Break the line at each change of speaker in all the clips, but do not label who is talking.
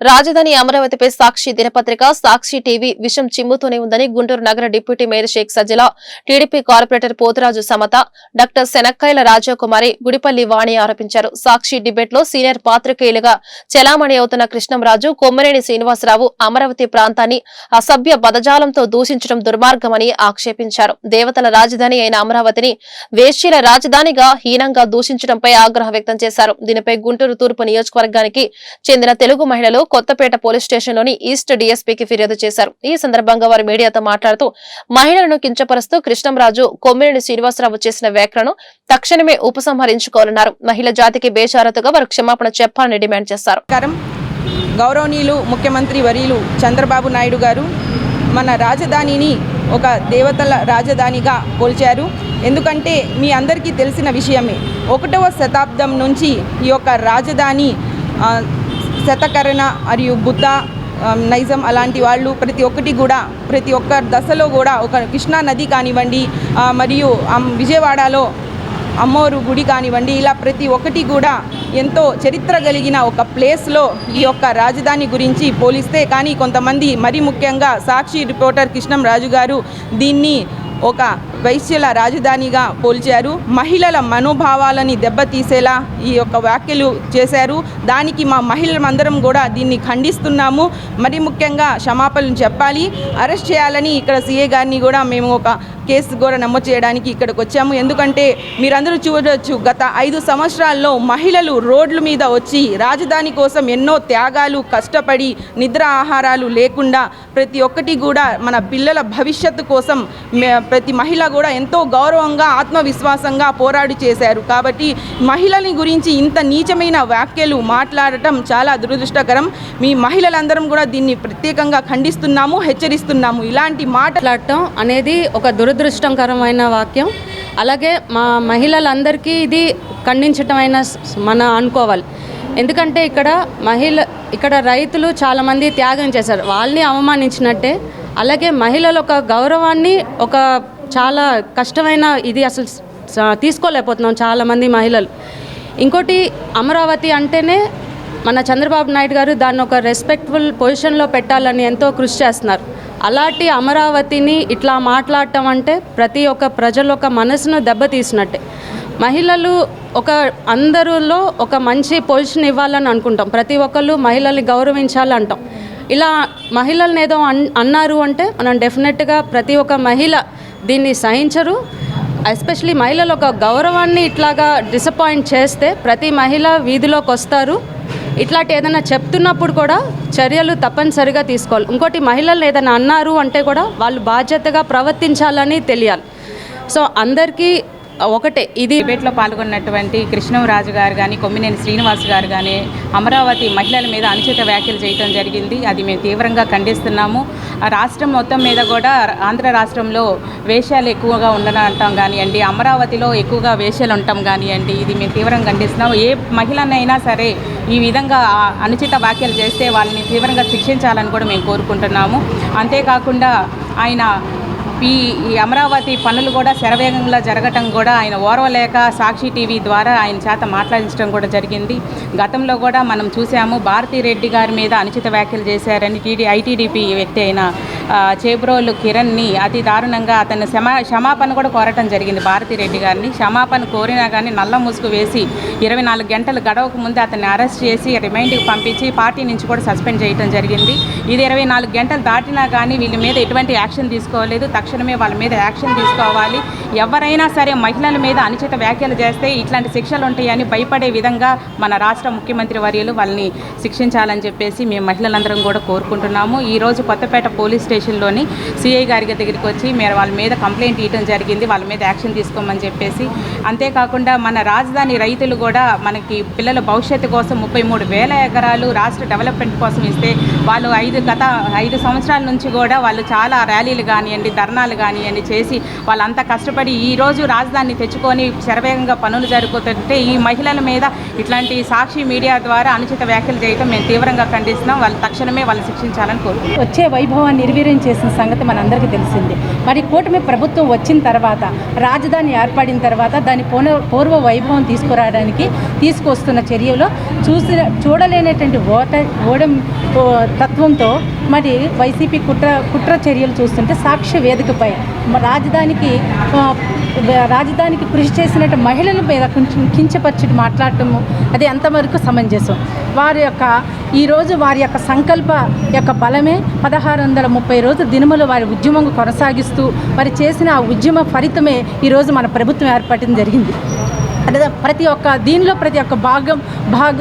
రాజధాని అమరావతిపై సాక్షి దినపత్రిక సాక్షి టీవీ విషం చిమ్ముతూనే ఉందని గుంటూరు నగర deputy mayor Shaik Sajjala TDP corporator Poturaju Samatha doctor Shanakkayala Rajakumari Gudipalli Vani ఆరోపించారు. సాక్షి డిబేట్లో సీనియర్ పాత్రికేయులుగా చెలామణి అవుతున్న కృష్ణంరాజు కొమ్మరేని శ్రీనివాసరావు అమరావతి ప్రాంతాన్ని అసభ్య పదజాలంతో దూషించడం దుర్మార్గమని ఆక్షేపించారు. దేవతల రాజధాని అయిన అమరావతిని వేశ్యల రాజధానిగా హీనంగా దూషించడంపై ఆగ్రహం వ్యక్తం చేశారు. దీనిపై గుంటూరు తూర్పు నియోజకవర్గానికి చెందిన తెలుగు మహిళలు కొత్తపేట పోలీస్ స్టేషన్లోని ఈస్ట్ డీఎస్పీకి ఫిర్యాదు చేశారు. ఈ సందర్భంగా వారు మీడియాతో మాట్లాడుతూ మహిళలను కించపరుస్తూ కృష్ణంరాజు కొమ్మినేని శ్రీనివాసరావు చేసిన వ్యాఖ్యలను తక్షణమే ఉపసంహరించుకోవాలన్నారు. మహిళ జాతికి బేచారతగా వారు క్షమాపణ చెప్పాలని డిమాండ్ చేశారు.
గౌరవనీయులు ముఖ్యమంత్రి వరీలు చంద్రబాబు నాయుడు గారు మన రాజధానిని ఒక దేవతల రాజధానిగా పోల్చారు. ఎందుకంటే మీ అందరికీ తెలిసిన విషయమే ఒకటవ శతాబ్దం నుంచి ఈ యొక్క రాజధాని శతకరణ మరియు బుద్ధ నైజం అలాంటి వాళ్ళు ప్రతి ఒక్కటి కూడా ప్రతి ఒక్క దశలో కూడా ఒక కృష్ణా నది కానివ్వండి మరియు విజయవాడలో అమ్మోరు గుడి కానివ్వండి ఇలా ప్రతి ఒక్కటి కూడా ఎంతో చరిత్ర కలిగిన ఒక ప్లేస్లో ఈ యొక్క రాజధాని గురించి పోలిస్తే కానీ కొంతమంది మరి ముఖ్యంగా సాక్షి రిపోర్టర్ కృష్ణం రాజు గారు దీన్ని ఒక వైశ్యుల రాజధానిగా పోల్చారు. మహిళల మనోభావాలని దెబ్బతీసేలా ఈ యొక్క వ్యాఖ్యలు చేశారు. దానికి మా మహిళలందరం కూడా దీన్ని ఖండిస్తున్నాము. మరి ముఖ్యంగా క్షమాపణలు చెప్పాలి. అరెస్ట్ చేయాలని ఇక్కడ సీఏ గారిని కూడా మేము ఒక కేసు కూడా నమోదు చేయడానికి ఇక్కడికి వచ్చాము. ఎందుకంటే మీరందరూ చూడవచ్చు గత ఐదు సంవత్సరాల్లో మహిళలు రోడ్ల మీద వచ్చి రాజధాని కోసం ఎన్నో త్యాగాలు కష్టపడి నిద్ర ఆహారాలు లేకుండా ప్రతి ఒక్కటి కూడా మన పిల్లల భవిష్యత్తు కోసం ప్రతి మహిళ కూడా ఎంతో గౌరవంగా ఆత్మవిశ్వాసంగా పోరాడి చేశారు. కాబట్టి మహిళని గురించి ఇంత నీచమైన వ్యాఖ్యలు మాట్లాడటం చాలా దురదృష్టకరం. మీ మహిళలందరం కూడా దీన్ని ప్రత్యేకంగా ఖండిస్తున్నాము హెచ్చరిస్తున్నాము. ఇలాంటి
మాట్లాడటం అనేది ఒక దురదృష్టకరమైన వాక్యం. అలాగే మా మహిళలందరికీ ఇది ఖండించటమైన మన అనుకోవాలి. ఎందుకంటే ఇక్కడ మహిళ ఇక్కడ రైతులు చాలామంది త్యాగం చేశారు. వాళ్ళని అవమానించినట్టే. అలాగే మహిళల ఒక గౌరవాన్ని ఒక చాలా కష్టమైన ఇది అసలు తీసుకోలేకపోతున్నాం చాలామంది మహిళలు. ఇంకోటి అమరావతి అంటేనే మన చంద్రబాబు నాయుడు గారు దాన్ని ఒక రెస్పెక్ట్ఫుల్ పొజిషన్లో పెట్టాలని ఎంతో కృషి చేస్తున్నారు. అలాంటి అమరావతిని ఇట్లా మాట్లాడటం అంటే ప్రతి ఒక్క ప్రజల ఒక మనసును దెబ్బతీసినట్టే మహిళలు ఒక అందరిలో ఒక మంచి పొజిషన్ ఇవ్వాలని అనుకుంటాం. ప్రతి ఒక్కళ్ళు మహిళల్ని గౌరవించాలి అంటాం ఇలా మహిళల్ని ఏదో అన్ అన్నారు అంటే మనం డెఫినెట్గా ప్రతి ఒక్క మహిళ దీన్ని సహించరు. ఎస్పెషలీ మహిళలు ఒక గౌరవాన్ని ఇట్లాగా డిసప్పాయింట్ చేస్తే ప్రతి మహిళ వీధిలోకి వస్తారు. ఇట్లాంటి ఏదైనా చెప్తున్నప్పుడు కూడా చర్యలు తప్పనిసరిగా తీసుకోవాలి. ఇంకోటి మహిళలు ఏదైనా అన్నారు అంటే కూడా వాళ్ళు బాధ్యతగా ప్రవర్తించాలని తెలియాలి. సో అందరికీ ఒకటే ఇది
డిబేట్లో పాల్గొన్నటువంటి కృష్ణంరాజు గారు కానీ కొమ్మినేని శ్రీనివాస్ గారు కానీ అమరావతి మహిళల మీద అనుచిత వ్యాఖ్యలు చేయడం జరిగింది. అది మేము తీవ్రంగా ఖండిస్తున్నాము. రాష్ట్రం మొత్తం మీద కూడా ఆంధ్ర రాష్ట్రంలో వేషాలు ఎక్కువగా ఉండడం అంటాం కానివ్వండి అమరావతిలో ఎక్కువగా వేషాలు ఉంటాం కానివ్వండి ఇది మేము తీవ్రంగా ఖండిస్తున్నాము. ఏ మహిళనైనా సరే ఈ విధంగా అనుచిత వ్యాఖ్యలు చేస్తే వాళ్ళని తీవ్రంగా శిక్షించాలని కూడా మేము కోరుకుంటున్నాము. అంతేకాకుండా ఆయన ఈ ఈ అమరావతి పనులు కూడా శరవేగంగా జరగటం కూడా ఆయన ఓర్వలేక సాక్షి టీవీ ద్వారా ఆయన చేత మాట్లాడించడం కూడా జరిగింది. గతంలో కూడా మనం చూసాము భారతీ రెడ్డి గారి మీద అనుచిత వ్యాఖ్యలు చేశారని టీడీ ఐటీడీపీ వ్యక్తి అయిన చేబ్రోలు కిరణ్ని అతి దారుణంగా అతను క్షమా క్షమాపణ కూడా కోరటం జరిగింది భారతిరెడ్డి గారిని. క్షమాపణ కోరినా కానీ నల్ల ముసుగు వేసి ఇరవై నాలుగు గంటలు గడవక ముందే అతన్ని అరెస్ట్ చేసి రిమైండ్కి పంపించి పార్టీ నుంచి కూడా సస్పెండ్ చేయడం జరిగింది. ఇది ఇరవై నాలుగు గంటలు దాటినా కానీ వీళ్ళ మీద ఎటువంటి యాక్షన్ తీసుకోలేదు. తక్షణమే వాళ్ళ మీద యాక్షన్ తీసుకోవాలి. ఎవరైనా సరే మహిళల మీద అనుచిత వ్యాఖ్యలు చేస్తే ఇట్లాంటి శిక్షలు ఉంటాయని భయపడే విధంగా మన రాష్ట్ర ముఖ్యమంత్రి వర్యులు వాళ్ళని శిక్షించాలని చెప్పేసి మేము మహిళలందరం కూడా కోరుకుంటున్నాము. ఈరోజు కొత్తపేట పోలీస్ స్టేషన్ స్టేషన్లోని సిఐ గారి దగ్గరికి వచ్చి మీరు వాళ్ళ మీద కంప్లైంట్ ఇవ్వడం జరిగింది వాళ్ళ మీద యాక్షన్ తీసుకోమని చెప్పేసి. అంతేకాకుండా మన రాజధాని రైతులు కూడా మనకి పిల్లల భవిష్యత్తు కోసం ముప్పై మూడు వేల ఎకరాలు రాష్ట్ర డెవలప్మెంట్ కోసం ఇస్తే వాళ్ళు ఐదు గత ఐదు సంవత్సరాల నుంచి కూడా వాళ్ళు చాలా ర్యాలీలు కానివ్వండి ధర్నాలు కానివ్వండి చేసి వాళ్ళంతా కష్టపడి ఈ రోజు రాజధానిని తెచ్చుకొని శరవేగంగా పనులు జరుగుతుంటే ఈ మహిళల మీద ఇట్లాంటి సాక్షి మీడియా ద్వారా అనుచిత వ్యాఖ్యలు చేయడం మేము తీవ్రంగా ఖండిస్తున్నాం. వాళ్ళు తక్షణమే వాళ్ళు శిక్షించాలని కోరుకుంటున్నాం.
వచ్చే వైభవాన్ని నిర్వీర్యం చేసిన సంగతి మనందరికీ తెలిసింది. మరి కూటమి ప్రభుత్వం వచ్చిన తర్వాత రాజధాని ఏర్పడిన తర్వాత దాని పూర్వ పూర్వ వైభవం తీసుకురావడానికి తీసుకొస్తున్న చర్యలో చూసిన చూడలేనటువంటి ఓట ఓడం తత్వంతో మరి వైసీపీ కుట్ర కుట్ర చర్యలు చూస్తుంటే సాక్ష్య వేదికపై రాజధానికి రాజధానికి కృషి చేసినట్టు మహిళల మీద కొంచెం కించపరిచి మాట్లాడటము అది ఎంతవరకు సమంజసం? వారి యొక్క ఈరోజు వారి యొక్క సంకల్ప యొక్క బలమే పదహారు వందల ముప్పై రోజు దినములు వారి ఉద్యమం కొనసాగిస్తూ వారు చేసిన ఆ ఉద్యమ ఫలితమే ఈరోజు మన ప్రభుత్వం ఏర్పడటం జరిగింది. అంటే ప్రతి ఒక్క దీనిలో ప్రతి ఒక్క భాగం భాగ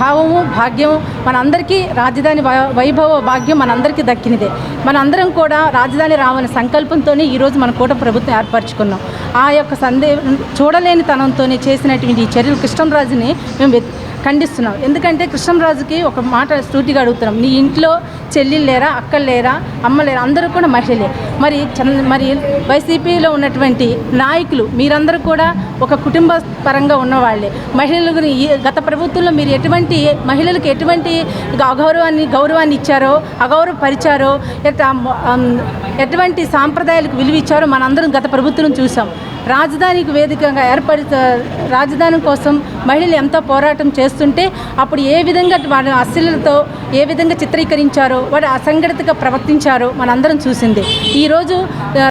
భావము భాగ్యము మనందరికీ రాజధాని వైభవ భాగ్యం మనందరికీ దక్కినదే. మనందరం కూడా రాజధాని రావని సంకల్పంతోనే ఈరోజు మన కూట ప్రభుత్వం ఏర్పరచుకున్నాం. ఆ యొక్క సందే చూడలేని తనంతోనే చేసినటువంటి ఈ చర్యలు కృష్ణరాజుని మేము వె- ఖండిస్తున్నాం ఎందుకంటే కృష్ణంరాజుకి ఒక మాట సూటిగా అడుగుతున్నాం. నీ ఇంట్లో చెల్లెలు లేరా అక్కలు లేరా అమ్మ లేరా అందరూ కూడా మహిళలే. మరి మరి వైసీపీలో ఉన్నటువంటి నాయకులు మీరందరూ కూడా ఒక కుటుంబ పరంగా ఉన్నవాళ్ళే. మహిళల ఈ గత ప్రభుత్వంలో మీరు ఎటువంటి మహిళలకు ఎటువంటి అగౌరవాన్ని గౌరవాన్ని ఇచ్చారో అగౌరవపరిచారో ఎట్- ఎటువంటి సాంప్రదాయాలకు విలువ ఇచ్చారో మనందరం గత ప్రభుత్వం చూసాం. రాజధానికి వేదికగా ఏర్పడి రాజధాని కోసం మహిళలు ఎంతో పోరాటం చేస్తుంటే అప్పుడు ఏ విధంగా వారి అశ్లీలతో ఏ విధంగా చిత్రీకరించారో వాడు అసంఘటితగా ప్రవర్తించారో మనందరం చూసింది. ఈరోజు